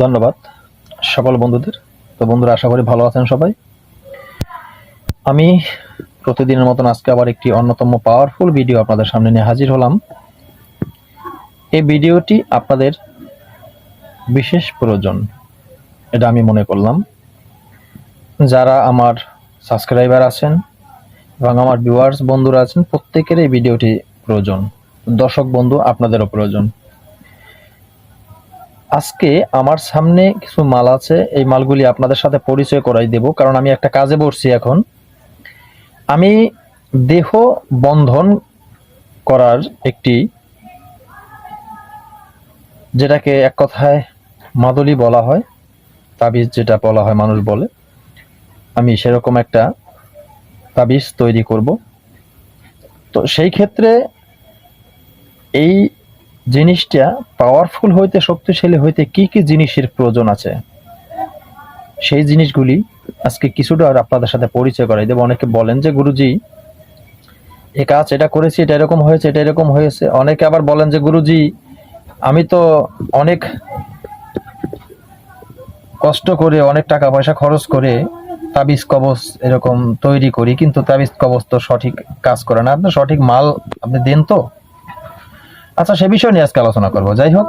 ধন্যবাদ সকল বন্ধুদের। তো বন্ধুরা, আশা করি ভালো আছেন সবাই। আমি প্রতিদিনের মতন আজকে আবার একটি অন্যতম পাওয়ারফুল ভিডিও আপনাদের সামনে নিয়ে হাজির হলাম। এই ভিডিওটি আপনাদের বিশেষ প্রয়োজন, এটা আমি মনে করলাম। যারা আমার সাবস্ক্রাইবার আছেন এবং আমার ভিউয়ার্স বন্ধুরা আছেন প্রত্যেকের এই ভিডিওটি প্রয়োজন। দর্শক বন্ধু, আপনাদেরও প্রয়োজন। আজকে আমার সামনে কিছু মাল আছে, এই মালগুলি আপনাদের সাথে পরিচয় করাই দেব, কারণ আমি একটা কাজে বসছি এখন। আমি দেহ বন্ধন করার একটি, যেটাকে এক কথায় মাদলি বলা হয়, তাবিজ যেটা বলা হয় মানুষ বলে। আমি সেরকম একটা তাবিজ তৈরি করব। তো সেই ক্ষেত্রে এই জিনিসটা পাওয়ারফুল হইতে, শক্তিশালী হইতে কি কি জিনিসের প্রয়োজন আছে? সেই জিনিসগুলি আজকে কিছুটা আপনাদের সাথে পরিচয় করাই দেবো। অনেকে বলেন যে, গুরুজি, এ কাজ এটা করেছি, এটা এরকম হয়েছে, এটা এরকম হয়েছে। অনেকে আবার বলেন যে, গুরুজি, আমি তো অনেক কষ্ট করে, অনেক টাকা পয়সা খরচ করে তাবিজ কবচ এরকম তৈরি করি, কিন্তু তাবিজ কবচ তো সঠিক কাজ করে না। আপনি সঠিক মাল আপনি দেন তো? আচ্ছা সে বিষয় নিয়ে আজকে আলোচনা করব। যাই হোক,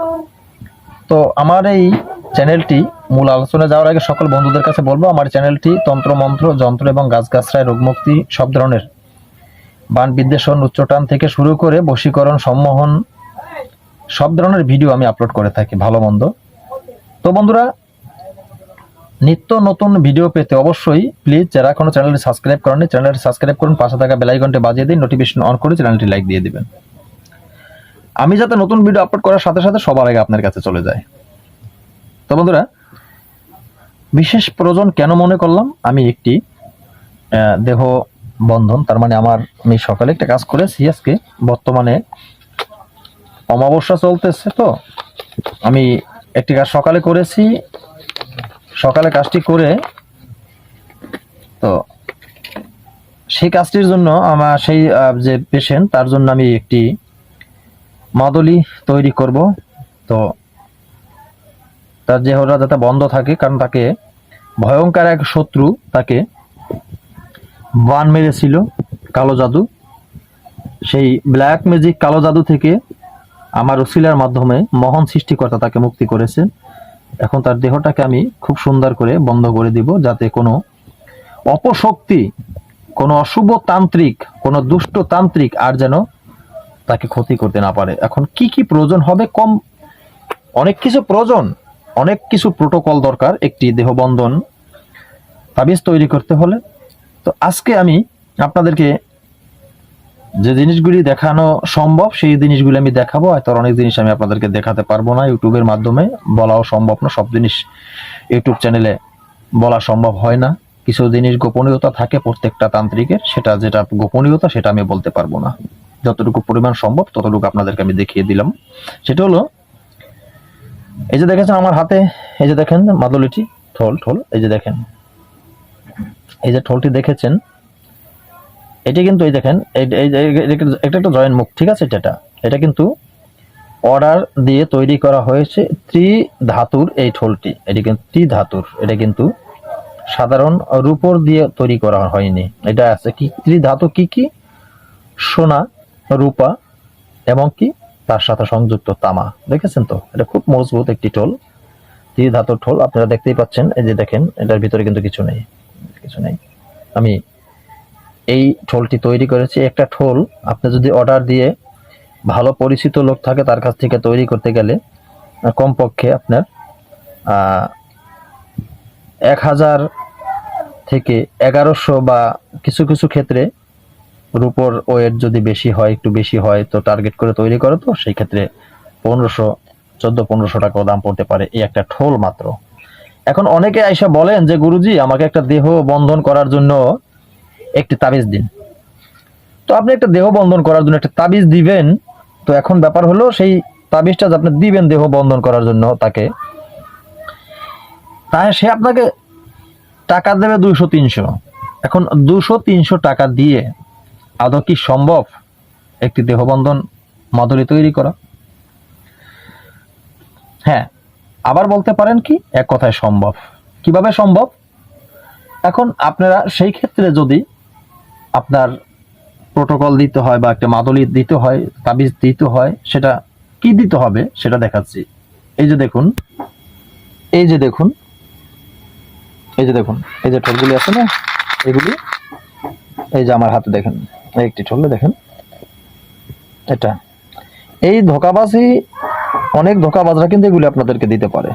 তো আমার এই চ্যানেলটি মূল আলোচনা যাওয়ার আগে সকল বন্ধুদের কাছে বলব, আমার চ্যানেলটি তন্ত্র, মন্ত্র, যন্ত্র এবং গাছগাছরায় রোগমুক্তি সব ধরনের বান বিদ্বেষণ, উচ্চটান থেকে শুরু করে বশীকরণ, সম্মোহন, সব ধরনের ভিডিও আমি আপলোড করে থাকি, ভালো মন্দ। তো বন্ধুরা, নিত্য নতুন ভিডিও পেতে অবশ্যই প্লিজ যারা কোনো চ্যানেলটি সাবস্ক্রাইব করেননি, চ্যানেলটি সাবস্ক্রাইব করুন, পাশে থাকা বেল আইকনটি বাজিয়ে দিন নোটিফিকেশন অন করে চ্যানেলটি লাইক দিয়ে দিবেন। আমি যাতে নতুন ভিডিও আপলোড করার সাথে সাথে সবার আগে আপনার কাছে চলে যায় তো বন্ধুরা, বিশেষ প্রয়োজন কেন মনে করলাম? আমি একটি দেহ বন্ধন, তার মানে আমার আমি সকালে একটা কাজ করেছি আজকে, বর্তমানে অমাবস্যা চলতেছে তো। আমি একটি কাজ সকালে করেছি, সকালে কাজটি করে তো সেই কাজটির জন্য আমার সেই যে পেশেন্ট তার জন্য আমি একটি মাদলি তৈরি করব। তো তার দেহটা যাতে বন্ধ থাকে, কারণ তাকে ভয়ঙ্কর এক শত্রু তাকে বান মেরেছিল, কালো জাদু। সেই ব্ল্যাক ম্যাজিক কালো জাদু থেকে আমার উসিলার মাধ্যমে মহান সৃষ্টিকর্তা তাকে মুক্তি করেছেন এখন তার দেহটাকে আমি খুব সুন্দর করে বন্ধ করে দিব, যাতে কোনো অপশক্তি, কোনো অশুভ তান্ত্রিক, কোনো দুষ্ট তান্ত্রিক আর যেন তাকে ক্ষতি করতে না পারে। এখন কি কি প্রয়োজন হবে? কম, অনেক কিছু প্রয়োজন। অনেক কিছু প্রোটোকল দরকার, একটি দেহবন্ধন, তাবিজ তৈরি করতে হলে। তো আজকে আমি আপনাদেরকে যে জিনিসগুলি দেখানো সম্ভব, সেই জিনিসগুলি আমি দেখাবো। হয়তো অনেক জিনিস আমি আপনাদেরকে দেখাতে পারব না ইউটিউবের মাধ্যমে। বলাও সম্ভব না, সব জিনিস ইউটিউব চ্যানেলে বলা সম্ভব হয় না। কিছু জিনিস গোপনীয়তা থাকে প্রত্যেকটা তান্ত্রিকের, সেটা যেটা গোপনীয়তা, সেটা আমি বলতে পারব না। যতটুকু পরিমাণ সম্ভব, ততটুকু আপনাদেরকে আমি দেখিয়ে দিলাম। সেটা হলো, এই যে দেখেছেন আমার হাতে, এই যে দেখেন মাদুলিটি ঠোল ঠোল এই যে দেখেন। এই যে ঠোলটি দেখেছেন, এটি কিন্তু এই দেখেন এটা একটা জয়েন্ট মুখ, ঠিক আছে, এটা এটা। কিন্তু অর্ডার দিয়ে তৈরি করা হয়েছে ত্রি ধাতুর এই ঠোলটি এটি কিন্তু ত্রি ধাতুর এটা কিন্তু সাধারণ রূপর দিয়ে তৈরি করা হয়নি। এটা আছে কি? ত্রি ধাতু কি কি? সোনা রূপা এবং কি? তার সাথে সংযুক্ত তামা। দেখেছেন তো? এটা খুব মজবুত একটি টোল ত্রি ধাতুর ঠোল। আপনারা দেখতেই পাচ্ছেন, এই যে দেখেন, এটার ভিতরে কিন্তু কিছু নেই কিছু নেই। আমি এই ঠোলটি তৈরি করেছি। একটা ঠোল, আপনি যদি অর্ডার দিয়ে ভালো পরিচিত লোক থাকে তার কাছ থেকে তৈরি করতে গেলে, কমপক্ষে আপনার এক হাজার থেকে এগারোশো বা কিছু কিছু ক্ষেত্রে রুপোর ওয়েট যদি বেশি হয়, একটু বেশি হয়, তো টার্গেট করে তৈরি করে তো, সেই ক্ষেত্রে পনেরোশো, চোদ্দ, পনেরোশো টাকাও দাম পড়তে পারে এই একটা ঠোল মাত্র। এখন অনেকে আইসা বলেন যে, গুরুজি, আমাকে একটা দেহ বন্ধন করার জন্য একটি তাবিজ দিন। তো আপনি একটা দেহ বন্ধন করার জন্য একটা তাবিজ দিবেন, তো এখন ব্যাপার হলো সেই তাবিজটা আপনি দিবেন দেহ বন্ধন করার জন্য তাকে তাহলে সে আপনাকে টাকা দেবে দুইশো, তিনশো। এখন দুশো তিনশো টাকা দিয়ে আদৌ কি সম্ভব একটি দেহবন্ধন মাধুরী তৈরি করা? হ্যাঁ আবার বলতে পারেন কি, এক কথায় সম্ভব। কীভাবে সম্ভব? এখন আপনারা সেই ক্ষেত্রে যদি আপনার প্রোটোকল দিতে হয় বা একটা মাদলি দিতে হয়, তাবিজ দিতে হয়, সেটা কি দিতে হবে সেটা দেখাচ্ছি। এই যে দেখুন, এই যে দেখুন, এই যে দেখুন, এই যে ঠোলগুলি আছে না, এগুলি, এই যে আমার হাতে দেখেন। একটি ঠোলে দেখেন। এটা। এই ধোকাবাজি, অনেক ধোকাবাজরা কিন্তু এগুলি আপনাদেরকে দিতে পারে।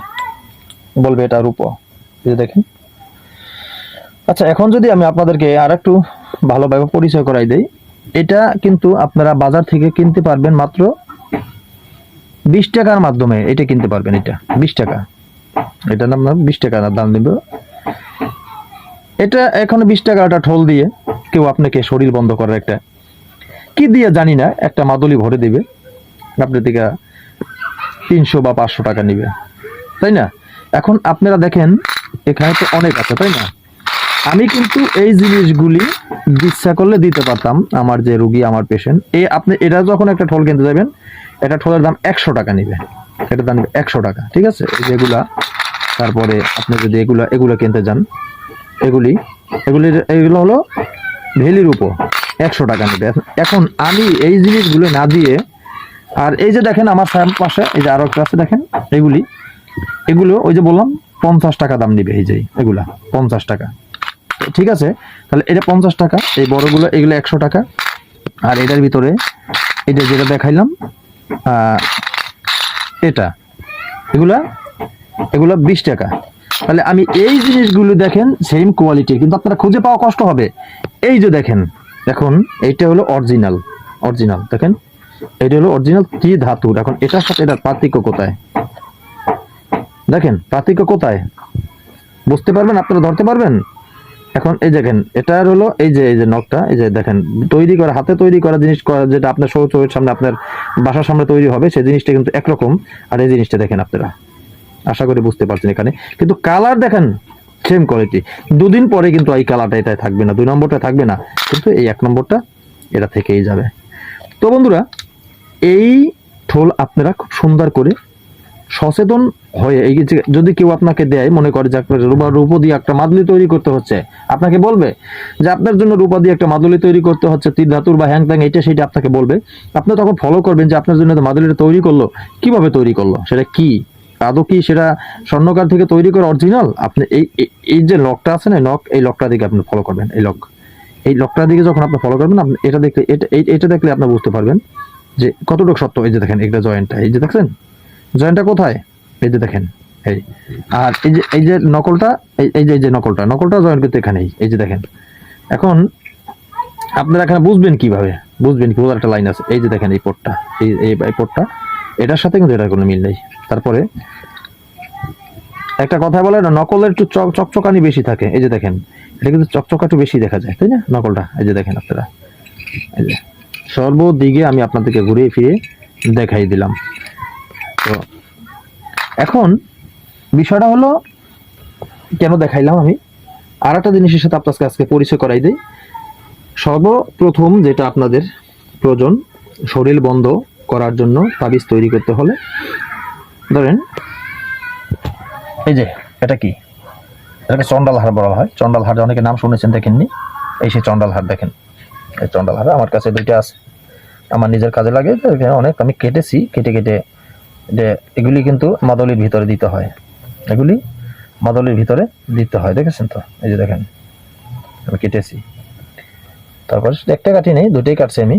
বলবে এটা রূপ। এই দেখেন। আচ্ছা এখন যদি আমি আপনাদেরকে আর একটু ভালোভাবে পরিচয় করাই দেই, এটা কিন্তু আপনারা বাজার থেকে কিনতে পারবেন মাত্র বিশ টাকার মাধ্যমে এটা কিনতে পারবেন এটা, বিশ টাকা। এটার নাম, বিশ টাকা দাম দেব। এটা এখন বিশ টাকা একটা ঠোল দিয়ে কেউ আপনাকে শরীর বন্ধ করার একটা কি দিয়ে জানি না, একটা মাদুলি ভরে দিবে। আপনার থেকে তিনশো বা পাঁচশো টাকা নিবে। তাই না? এখন আপনারা দেখেন, এখানে তো অনেক আছে, তাই না? আমি কিন্তু এই জিনিসগুলি ইচ্ছা করলে দিতে পারতাম, আমার যে রুগী, আমার পেশেন্ট এ আপনি এটা যখন একটা ঠোল কিনতে যাবেন, এটা ঠোলের দাম একশো টাকা নিবে। এটা দাম একশো টাকা, ঠিক আছে? যেগুলা, তারপরে আপনি যদি এগুলা, এগুলো কিনতে যান এগুলি, এগুলির, এগুলো হলো ভেলির উপর। একশো টাকা নেবে। এখন আমি এই জিনিসগুলো না দিয়ে, আর এই যে দেখেন আমার পাশে, এই যে আরও একটা আছে, দেখেন এগুলি। এগুলো, ওই যে বললাম, পঞ্চাশ টাকা দাম নিবে এই যে, এগুলা, পঞ্চাশ টাকা। ঠিক আছে? তাহলে এটা পঞ্চাশ টাকা, এই বড়গুলো, এগুলো একশো টাকা। আর এটার ভিতরে এটা যেটা দেখাইলাম এটা, এগুলা, এগুলো বিশ টাকা। তাহলে আমি এই জিনিসগুলো দেখেন সেম কোয়ালিটির কিন্তু আপনারা খুঁজে পাওয়া কষ্ট হবে। এই যে দেখেন এখন এইটা হলো অরিজিনাল অরিজিনাল দেখেন এটা হলো অরিজিনাল ত্রি ধাতুর। এখন এটার সাথে এটার পার্থক্য কোথায়? দেখেন, পার্থক্য কোথায়? বুঝতে পারবেন? আপনারা ধরতে পারবেন? এখন এই দেখেন, এটার হলো এই যে এই যে নখটা, এই যে দেখেন, তৈরি করা, হাতে তৈরি করা জিনিস করা, যেটা আপনার চোখের সামনে আপনার বাসার সামনে তৈরি হবে, সেই জিনিসটা কিন্তু একরকম। আর এই জিনিসটা দেখেন আপনারা। আশা করি বুঝতে পারছেন এখানে। কিন্তু কালার দেখেন সেম কোয়ালিটি দুদিন পরে কিন্তু এই কালারটা এটাই থাকবে না, দুই নম্বরটা থাকবে না, কিন্তু এই এক নম্বরটা এটা থেকেই যাবে। তো বন্ধুরা, এই ঠোল আপনারা খুব সুন্দর করে সচেতন হয়ে, এই যে যদি কেউ আপনাকে দেয়, মনে করে যে আপনার রূপা, রূপ দিয়ে একটা মাদুলি তৈরি করতে হচ্ছে, আপনাকে বলবে যে আপনার জন্য রূপা দিয়ে একটা মাদুলি তৈরি করতে হচ্ছে তীর ধাতুর বা হ্যাং ত্যাং এটা সেটা আপনাকে বলবে। আপনি তখন ফলো করবেন যে আপনার জন্য মাদুলিটা তৈরি করল, কীভাবে তৈরি করল, সেটা কি? আদৌ কি সেটা স্বর্ণকার থেকে তৈরি করা অরিজিনাল আপনি এই, এই- যে লকটা আছে না লক এই লকটা দিকে আপনি ফলো করবেন, এই লক এই লকটার দিকে যখন আপনি ফলো করবেন, আপনি এটা দেখলে, এটা এটা দেখলে আপনি বুঝতে পারবেন যে কতটুকু সত্য। এই যে দেখেন এটা জয়েন্টটা এই যে দেখছেন? জয়েন্টটা কোথায়? এই যে দেখেন, এই। আর এই যে এই যে নকলটা, এই যে এই যে নকলটা নকলটা জয়েন্ট কিন্তু এখানেই, এই যে দেখেন। এখন আপনারা এখানে বুঝবেন কীভাবে? বুঝবেন কি একটা লাইন আছে। এই যে দেখেন, এই পোর্টটা এই এই পোর্টটা এটার সাথে কিন্তু এটার কোনো মিল নেই। তারপরে একটা কথা বলে না, নকলের একটু চক চকচকানি বেশি থাকে। এই যে দেখেন, এটা কিন্তু চকচকা একটু বেশি দেখা যায়, তাই না? নকলটা, এই যে দেখেন আপনারা। এই যে, সর্বদিকে আমি আপনাদেরকে ঘুরিয়ে ফিরে দেখাই দিলাম। তো এখন বিষয়টা হলো, কেন দেখাইলাম আমি? আর একটা জিনিসের সাথে আপনাকে আজকে পরিচয় করাই দিই। সর্বপ্রথম যেটা আপনাদের প্রয়োজন, শরীর বন্ধ করার জন্য তাবিজ তৈরি করতে হলে। ধরেন, এই যে, এটা কি? এটাকে চন্ডাল হার বলা হয়। চন্ডাল হার অনেকে নাম শুনেছেন, দেখেননি? এই সেই চন্ডাল হার দেখেন। এই চন্ডাল হার আমার কাছে দুইটা আছে। আমার নিজের কাজে লাগে অনেক আমি কেটেছি, কেটে কেটে যে এগুলি কিন্তু মাদলির ভিতরে দিতে হয়। এগুলি মাদলির ভিতরে দিতে হয়, দেখেছেন তো? এই যে দেখেন, আমি কেটেছি। তারপর একটা কাটি নেই, দুটোই কাটছি আমি।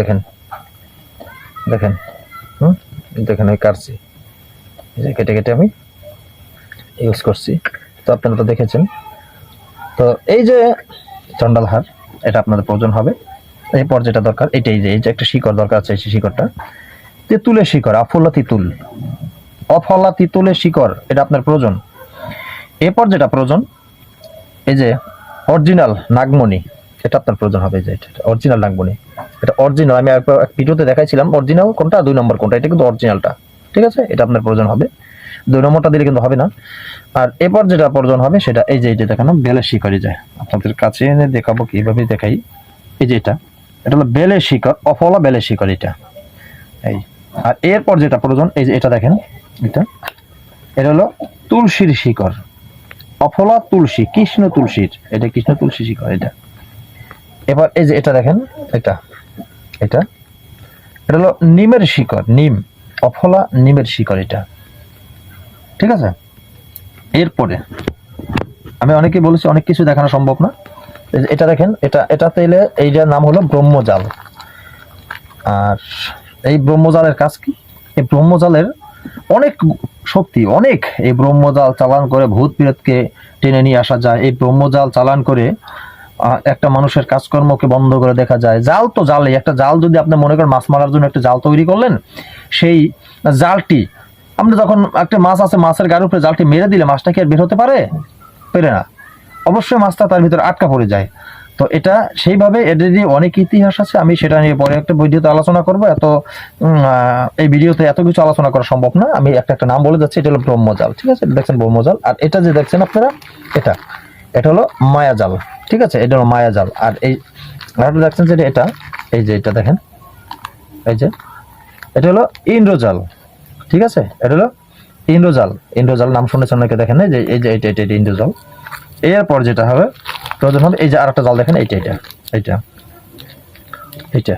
দেখেন দেখেন, হুম? দেখেন ওই এই যে কেটে কেটে আমি ইউজ করছি। তো আপনারা তো দেখেছেন। তো এই যে চন্ডাল হার, এটা আপনাদের প্রয়োজন হবে। এরপর যেটা দরকার, এটাই যে, এই যে একটা শিকড় দরকার আছে এই শিকড়টা। তেঁতুলের শিকড়, আফলা তিতুল। অফলা তিতুলের শিকড়, এটা আপনার প্রয়োজন। এরপর যেটা প্রয়োজন। এই যে অরিজিনাল নাগমণি এটা আপনার প্রয়োজন হবে যে অরিজিনাল নাগমণি এটা অরিজিনাল আমি একবার এক ভিডিওতে দেখাইছিলাম অরিজিনাল কোনটা দুই নম্বর কোনটা, এটা কিন্তু অরিজিনালটা ঠিক আছে? এটা আপনার প্রয়োজন হবে। দুই নম্বরটা দিলে কিন্তু হবে না। আর এরপর যেটা প্রয়োজন হবে সেটা, এই যে যে দেখানো, বেলের শিকড়ি যায় আপনাদের কাছে এনে দেখাবো, কীভাবে দেখাই। এই যে এটা এটা হলো বেলের শিকড় অফলা বেলের শিকড় এটা। এই, আর এরপর যেটা প্রয়োজন, এই যে এটা দেখেন, এটা এটা হলো তুলসীর শিকড়। অফলা তুলসী, কৃষ্ণ তুলসীর, এটা কৃষ্ণ তুলসী শিকড়, এটা। এবার এই যে এটা দেখেন এটা এটা। এটা হলো নিমের শিকড়, নিম, অফলা নিমের শিকড় এটা। ঠিক আছে? এরপরে, আমি অনেকে বলেছি অনেক কিছু দেখানো সম্ভব না। এটা দেখেন, এটা এটা তেলে এইটার নাম হলো ব্রহ্মজাল। আর এই ব্রহ্মজালের কাজ কি? এই ব্রহ্মজালের অনেক শক্তি, অনেক এই ব্রহ্মজাল চালান করে ভূত প্রেতকে টেনে নিয়ে আসা যায়। এই ব্রহ্মজাল চালান করে একটা মানুষের কাজকর্মকে বন্ধ করে দেখা যায়। জাল তো জালে একটা জাল যদি আপনি মনে করেন মাছ মারার জন্য একটা জাল তৈরি করলেন, সেই জালটি, আপনি যখন একটা মাছ আছে, মাছের গায়ের উপরে জালটি মেরে দিলে মাছটা কি আর বের হতে পারে? পেরে না। অবশ্যই মাছটা তার ভিতরে আটকা পড়ে যায়। তো এটা সেইভাবে এদেরই অনেক ইতিহাস আছে, আমি সেটা নিয়ে পরে একটা ভিডিওতে আলোচনা করব। এত এই ভিডিওতে এত কিছু আলোচনা করা সম্ভব না। আমি একটা একটা নাম বলে যাচ্ছি, এটা হলো ব্রহ্মজাল, ঠিক আছে? দেখছেন ব্রহ্মজাল। আর এটা যে দেখছেন আপনারা, এটা এটা হলো মায়াজাল। ঠিক আছে? এটা হলো মায়াজাল আর এই আরেকটা দেখছেন যে এটা, এই যে এটা দেখেন। এই যে, এটা হলো ইন্দ্রজাল। ঠিক আছে? এটা হলো ইন্দ্রজাল। ইন্দ্রজাল নাম শুনেছেন অনেকে দেখেন যে এই যে এটা এটা এটা ইন্দ্রজাল। এরপর যেটা হবে, প্রয়োজন হবে এই যে আরেকটা জাল দেখেন, এইটা এটা এইটা এইটা।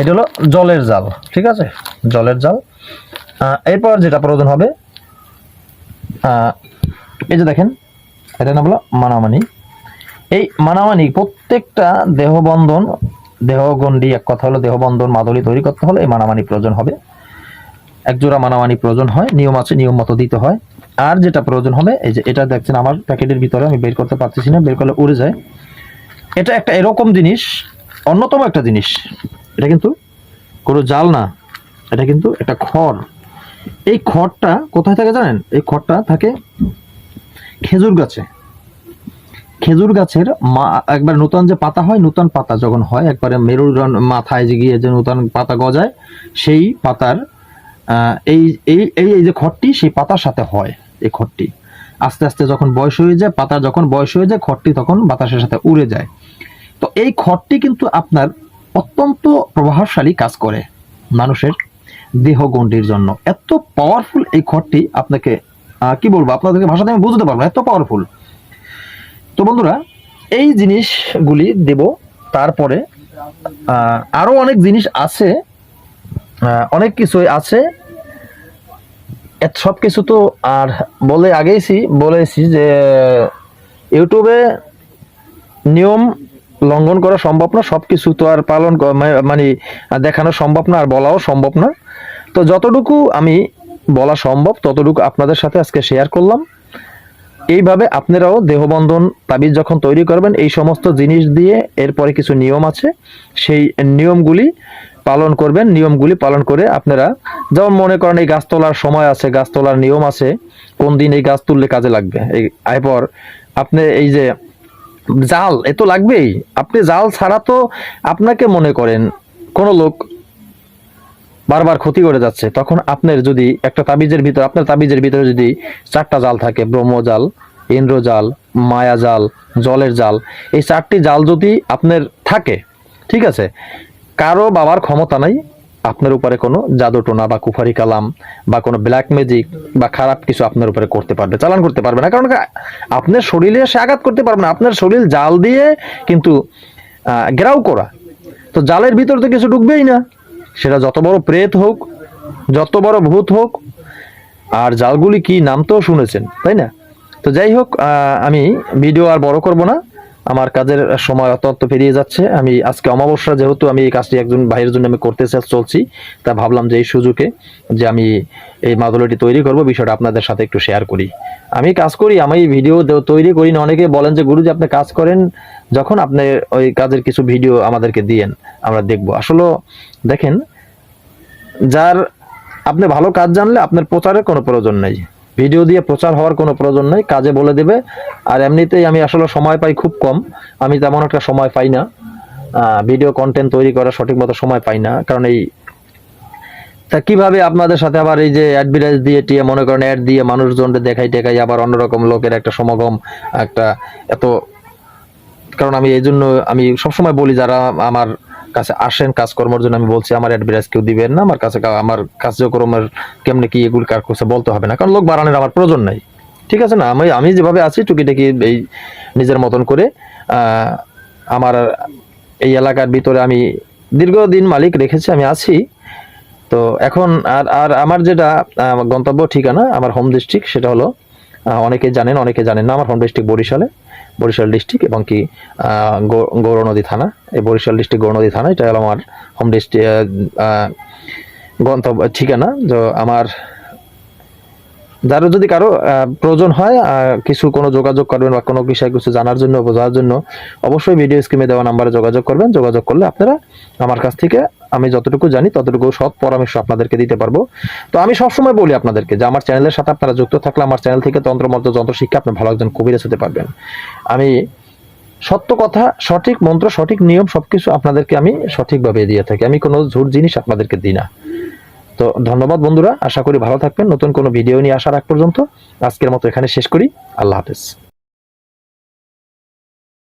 এটা হলো জলের জাল। ঠিক আছে? জলের জাল। এরপর যেটা প্রয়োজন হবে এই যে দেখেন, এটা নাম হলো মানামানি। এই মানামানি প্রত্যেকটা দেহবন্ধন, দেহগণ্ডি, এক কথা হলো দেহবন্ধন মাদুলি তৈরি করতে হলে এই মানামানি প্রয়োজন হবে। এক জোড়া মানামানি প্রয়োজন হয়, নিয়ম আছে, নিয়ম মতো দিতে হয়। আর যেটা প্রয়োজন হবে, এই যে এটা দেখছেন আমার প্যাকেটের ভিতরে, আমি বের করতে পারতেছি না, বের করলে উড়ে যায়। এটা একটা এরকম জিনিস, অন্যতম একটা জিনিস। এটা কিন্তু কোনো জাল না, এটা কিন্তু একটা খড়। এই খড়টা কোথায় থাকে জানেন? এই খড়টা থাকে খেজুর গাছে। খেজুর গাছের মা, একবার নতুন যে পাতা হয়, নতুন পাতা যখন হয়, একবারে মেরুদণ্ড মাথায় যে গিয়ে যে নতুন পাতা গজায়, সেই পাতার এই এই এই যে খড়টি, সেই পাতার সাথে হয় এই খড়টি। আস্তে আস্তে যখন বয়স হয়ে যায়, পাতা যখন বয়স হয়ে যায়, খড়টি তখন বাতাসের সাথে উড়ে যায়। তো এই খড়টি কিন্তু আপনার অত্যন্ত প্রভাবশালী কাজ করে মানুষের দেহগণ্ডির জন্য। এত পাওয়ারফুল এই খড়টি আপনাকে কি বলব, আপনাদেরকে ভাষাতে আমি বুঝতে পারব এত পাওয়ারফুল বন্ধুরা এই জিনিসগুলি দেব তারপরে আহ, আরও অনেক জিনিস আছে অনেক কিছুই আছে। সব কিছু তো আর বলে আগেইছি বলেছি যে ইউটিউবে নিয়ম লঙ্ঘন করা সম্ভব না সব কিছু তো আর পালন মানে দেখানো সম্ভব না আর বলাও সম্ভব না। তো যতটুকু আমি বলা সম্ভব ততটুকু আপনাদের সাথে আজকে শেয়ার করলাম। এইভাবে আপনারাও দেহবন্ধন তাবিজ যখন তৈরি করবেন, এই সমস্ত জিনিস দিয়ে এরপরে কিছু নিয়ম আছে। সেই নিয়মগুলি পালন করবেন, নিয়মগুলি পালন করে আপনারা, যেমন মনে করেন এই গাছ তোলার সময় আছে, গাছ তোলার নিয়ম আছে, কোন দিন এই গাছ তুললে কাজে লাগবে? এই এরপর আপনি এই যে জাল, এ তো লাগবেই। আপনি জাল ছাড়া তো আপনাকে মনে করেন, কোনো লোক বারবার ক্ষতি করে যাচ্ছে, তখন আপনার যদি একটা তাবিজের ভিতর, আপনার তাবিজের ভিতরে যদি চারটা জাল থাকে, ব্রহ্মজাল, ইন্দ্রজাল, মায়াজাল, জলের জাল, এই চারটি জাল যদি আপনার থাকে, ঠিক আছে, কারও বাবার ক্ষমতা নাই, আপনার উপরে কোনো জাদুটোনা বা কুফারি কালাম বা কোনো ব্ল্যাক ম্যাজিক বা খারাপ কিছু আপনার উপরে করতে পারবে, চালান করতে পারবে না, কারণ আপনার শরীরে সে আঘাত করতে পারবে না, আপনার শরীর জাল দিয়ে কিন্তু ঘেরাও করা, তো জালের ভিতর তো কিছু ঢুকবেই না। সেটা যত বড় প্রেত হোক, যত বড় ভূত হোক, আর জালগুলি কি নাম তো শুনেছেন, তাই না? তো যাই হোক আমি ভিডিও আর বড় করব না। আমার কাজের সময় অত্যন্ত পেরিয়ে যাচ্ছে। আমি আজকে অমাবস্যা, যেহেতু আমি এই কাজটি একজন ভাইয়ের জন্য আমি করতে চলছি, তা ভাবলাম যে এই সুযোগে যে আমি এই মাদুলিটি তৈরি করব, বিষয়টা আপনাদের সাথে একটু শেয়ার করি। আমি কাজ করি, আমি এই ভিডিও তৈরি করি না, অনেকে বলেন যে, গুরুজি, আপনি কাজ করেন যখন আপনি ওই কাজের কিছু ভিডিও আমাদেরকে দিয়েন, আমরা দেখব। আসলে দেখেন, যার, আপনি ভালো কাজ জানলে আপনার প্রচারের কোনো প্রয়োজন নেই। ভিডিও দিয়ে প্রচার হওয়ার কোনো প্রয়োজন নেই, কাজে বলে দেবে। আর এমনিতেই আমি আসলে সময় পাই খুব কম। আমি তেমন একটা সময় পাই না। ভিডিও কন্টেন্ট তৈরি করার সঠিক মতো সময় পাই না। কারণ এই তা কীভাবে আপনাদের সাথে আবার এই যে অ্যাডভার্টাইজ দিয়ে টিয়ে মনে করেন অ্যাড দিয়ে মানুষজনকে দেখাই টেকাই আবার অন্যরকম লোকের একটা সমাগম, একটা এত কারণ আমি এই জন্য আমি সবসময় বলি যারা আমার কাছে আসেন, কাজকর্মের জন্য আমি বলছি, আমার অ্যাডভাইস কেউ দিবেন না, আমার কাছে আমার কার্যক্রমের কেমনে কি এগুলি কার কাছে বলতে হবে না। কারণ লোক বাড়ানোর আমার প্রয়োজন নাই। ঠিক আছে না? আমি আমি যেভাবে আছি, টুকিটাকি এই নিজের মতন করে আমার এই এলাকার ভিতরে আমি দীর্ঘদিন মালিক রেখেছি, আমি আছি। তো এখন আর আর আমার যেটা গন্তব্য ঠিকানা, আমার হোম ডিস্ট্রিক্ট সেটা হলো অনেকে জানেন অনেকে জানেন না, আমার হোম ডিস্ট্রিক্ট বরিশালে। বরিশাল ডিস্ট্রিক্ট এবং কি গৌরনদী থানা। এই বরিশাল ডিস্ট্রিক্ট গৌরনদী থানা, এটা হলো আমার হোম ডিস্ট্রিক্ট গন্তব্য, ঠিকানা। তো আমার যারও যদি কারও প্রয়োজন হয় কিছু কোনো যোগাযোগ করবেন বা কোনো বিষয়ে কিছু জানার জন্য, বোঝার জন্য, অবশ্যই ভিডিও স্ক্রিনে দেওয়া নাম্বারে যোগাযোগ করবেন। যোগাযোগ করলে আপনারা আমার কাছ থেকে আমি যতটুকু জানি, ততটুকু সৎ পরামর্শ আপনাদেরকে দিতে পারব। তো আমি সবসময় বলি আপনাদেরকে যে, আমার চ্যানেলের সাথে আপনারা যুক্ত থাকলে আমার চ্যানেল থেকে তন্ত্রমন্ত্র, যন্ত্র শিক্ষা আপনি ভালো একজন কবিরাজ হতে পারবেন। আমি সত্য কথা, সঠিক মন্ত্র, সঠিক নিয়ম সবকিছু আপনাদেরকে আমি সঠিকভাবে দিয়ে থাকি। আমি কোনো ঝুট জিনিস আপনাদেরকে দিই না। তো ধন্যবাদ বন্ধুরা, আশা করি ভালো থাকবেন। নতুন কোনো ভিডিও নিয়ে আসার আগ পর্যন্ত আজকের মতো এখানে শেষ করি। আল্লাহ হাফেজ।